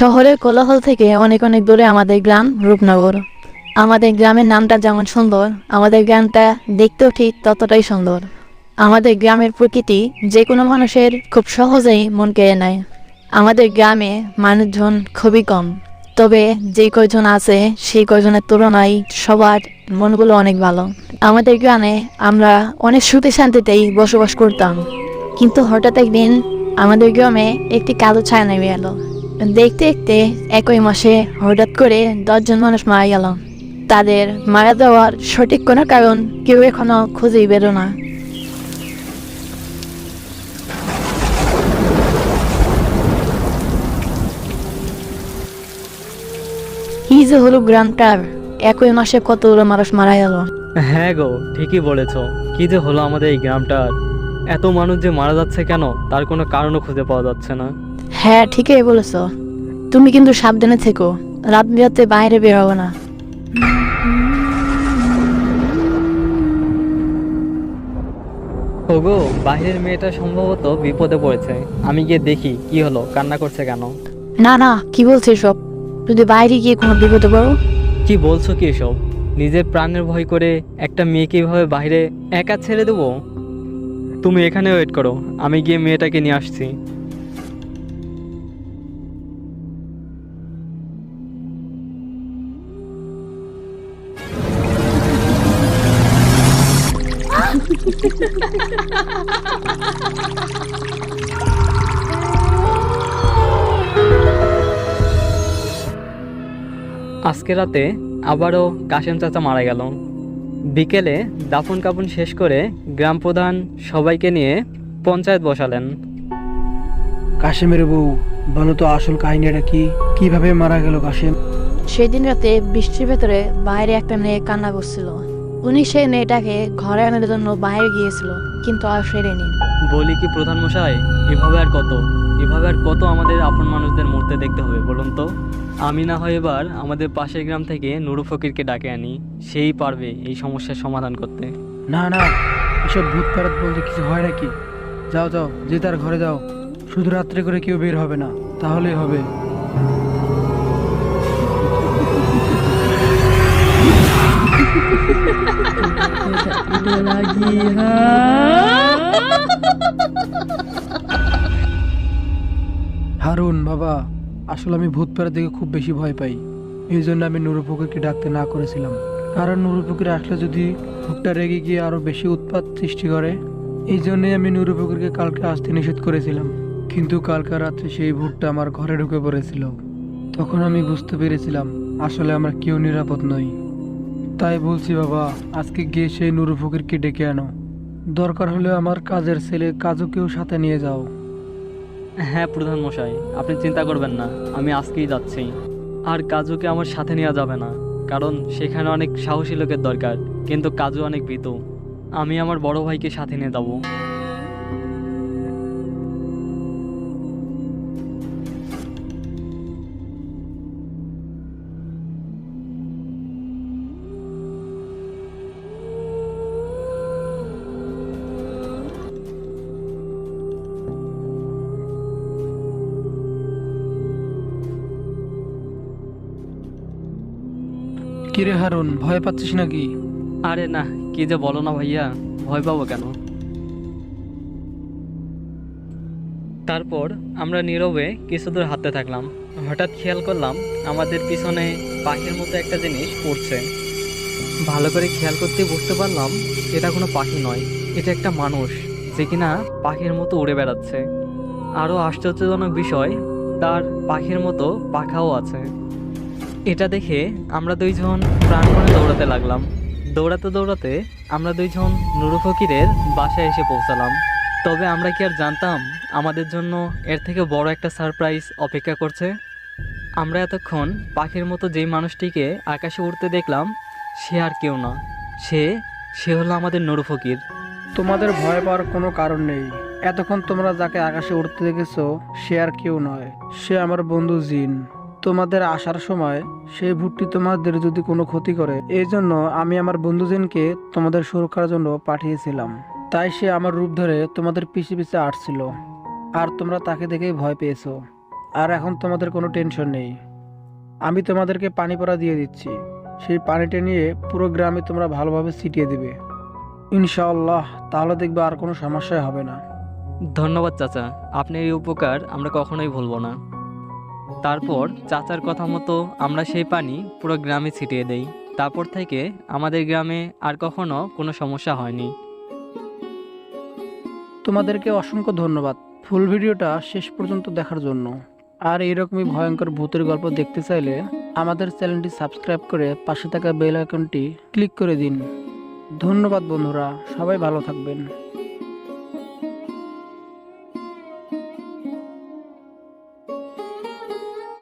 শহরের কোলাহল থেকে অনেক অনেক দূরে আমাদের গ্রাম রূপনগর। আমাদের গ্রামের নামটা যেমন সুন্দর, আমাদের গ্রামটা দেখতেও ঠিক ততটাই সুন্দর। আমাদের গ্রামের প্রকৃতি যে কোনো মানুষের খুব সহজেই মন কেড়ে নেয়। আমাদের গ্রামে মানুষজন খুবই কম, তবে যে কয়জন আছে সেই কয়জনের তুলনায় সবার মনগুলো অনেক ভালো। আমাদের গ্রামে আমরা অনেক সুখে শান্তিতেই বসবাস করতাম, কিন্তু হঠাৎ একদিন আমাদের গ্রামে একটি কালো ছায়া নেমে এলো। দেখতে দেখতে একই মাসে হঠাৎ করে দশজন মানুষ মারা গেল। তাদের মারা যাওয়ার সঠিক কোনো কারণ কেউ এখনও খুঁজেই বেরো না। কি যে হলো গ্রামটার একই মাসে কতগুলো মানুষ মারা গেল? হ্যাঁ গো, ঠিকই বলেছ। কি যে হলো আমাদের এই গ্রামটার? এত মানুষ যে মারা যাচ্ছে কেন? তার কোনো কারণও খুঁজে পাওয়া যাচ্ছে না। হ্যাঁ ঠিকই বলেছ। তুমি কিন্তু সাবধানে থেকো। রাত বিরাতে বাইরে বের হবে না। ওগো বাইরের মেয়েটা সম্ভবত বিপদে পড়েছে। আমি গিয়ে দেখি কি হলো কান্না করছে কেন? না না কি বলছে সব যদি বাইরে গিয়ে কোনো বিপদে পড়ো। কি বলছো কি এসব? নিজের প্রাণের ভয় করে একটা মেয়েকে এভাবে বাইরে একা ছেড়ে দেবো? তুমি এখানে ওয়েট করো আমি গিয়ে মেয়েটাকে নিয়ে আসছি। আজকে রাতে আবারও কাশেম চাচা মারা গেল। বিকেলে দাফন কাফন শেষ করে গ্রাম প্রধান সবাইকে নিয়ে পঞ্চায়েত বসালেন। কাশেমের বউ বলো তো আসল কাহিনীটা কি? কীভাবে মারা গেল কাশেম? সেদিন রাতে বৃষ্টির ভেতরে বাইরে একটা মেয়ে কান্না করছিল। উনি সেই মেয়েটাকে ঘরে আনার জন্য বাইরে গিয়েছিল কিন্তু আর ফেরেনি। বলি কি প্রধান মশাই এভাবে আর কত? এভাবে আর কত আমাদের আপন মানুষদের মরতে দেখতে হবে বলুন তো? আমি না হয় এবার আমাদের পাশের গ্রাম থেকে নুরু ফকিরকে ডাকে আনি সেই পারবে এই সমস্যার সমাধান করতে। না না এসব ভূত প্যারাত বলতে কিছু হয় নাকি? যাও যাও যে তার ঘরে যাও। শুধু রাত্রে করে কেউ বের হবে না তাহলেই হবে। হারুন, বাবা, আসলে আমি ভূত প্যারা দেখে খুব বেশি ভয় পাই। এই জন্য আমি নুরুপুকুরকে ডাকতে না করেছিলাম। কারণ নুরুপুকুরে আসলে যদি ভূতটা রেগে গিয়ে আরও বেশি উৎপাত সৃষ্টি করে, এই জন্যই আমি নুরুপুকুরকে কালকে আসতে নিষেধ করেছিলাম। কিন্তু কালকে রাত্রে সেই ভূতটা আমার ঘরে ঢুকে পড়েছিল। তখন আমি বুঝতে পেরেছিলাম, আসলে আমরা কেউ নিরাপদ নই। তাই বলছি বাবা, আজকে গিয়ে সেই নুরু ফকিরকে ডেকে আনো। দরকার হলে আমার কাজের ছেলে কাজুকেও সাথে নিয়ে যাও। হ্যাঁ প্রধান মশাই, আপনি চিন্তা করবেন না, আমি আজকেই যাচ্ছি। আর কাজুকে আমার সাথে নেওয়া যাবে না, কারণ সেখানে অনেক সাহসী লোকের দরকার, কিন্তু কাজু অনেক ভীত। আমি আমার বড় ভাইকে সাথে নিয়ে যাব। কিরে হারুন, ভয় পাচ্ছিস নাকি? আরে না, কি যে বলো না ভাইয়া, ভয় পাবো কেন? তারপর আমরা নীরবে কিছু দূর হাঁটতে থাকলাম। হঠাৎ খেয়াল করলাম আমাদের পিছনে পাখির মতো একটা জিনিস পড়ছে। ভালো করে খেয়াল করতে বুঝতে পারলাম এটা কোনো পাখি নয়, এটা একটা মানুষ, যে কিনা পাখির মতো উড়ে বেড়াচ্ছে। আরও আশ্চর্যজনক বিষয়, তার পাখির মতো পাখাও আছে। এটা দেখে আমরা দুইজন প্রাণপণে দৌড়াতে লাগলাম। দৌড়াতে দৌড়াতে আমরা দুইজন নুরু ফকিরের বাসায় এসে পৌঁছালাম। তবে আমরা কি আর জানতাম আমাদের জন্য এর থেকে বড় একটা সারপ্রাইজ অপেক্ষা করছে? আমরা এতক্ষণ পাখির মতো যেই মানুষটিকে আকাশে উড়তে দেখলাম, সে আর কেউ না। সে সে হলো আমাদের নুরু ফকির। তোমাদের ভয় পাওয়ার কোনো কারণ নেই। এতক্ষণ তোমরা যাকে আকাশে উঠতে দেখেছ, সে আর কেউ নয়। সে আমার বন্ধু জিন। তোমাদের আসার সময় সেই ভুটটি তোমাদের যদি কোনো ক্ষতি করে এই জন্য আমি আমার বন্ধুজনকে তোমাদের সুরক্ষার জন্য পাঠিয়েছিলাম। তাই সে আমার রূপ ধরে তোমাদের পিছে পিছে আসছিল, আর তোমরা তাকে দেখেই ভয় পেয়েছ। আর এখন তোমাদের কোনো টেনশন নেই। আমি তোমাদেরকে পানি পড়া দিয়ে দিচ্ছি। সেই পানিটা নিয়ে পুরো গ্রামে তোমরা ভালোভাবে ছিটিয়ে দিবে। ইনশাআল্লাহ, তাহলে দেখবে আর কোনো সমস্যাই হবে না। ধন্যবাদ চাচা। আপনার এই উপকার আমরা কখনোই ভুলবো না। তারপর চাচার কথা মতো আমরা সেই পানি পুরো গ্রামে ছিটিয়ে দেই। তারপর থেকে আমাদের গ্রামে আর কখনো কোনো সমস্যা হয়নি। তোমাদেরকে অসংখ্য ধন্যবাদ ফুল ভিডিওটা শেষ পর্যন্ত দেখার জন্য। আর এরকমই ভয়ঙ্কর ভূতের গল্প দেখতে চাইলে আমাদের চ্যানেলটি সাবস্ক্রাইব করে পাশে থাকা বেল আইকনটি ক্লিক করে দিন। ধন্যবাদ বন্ধুরা, সবাই ভালো থাকবেন।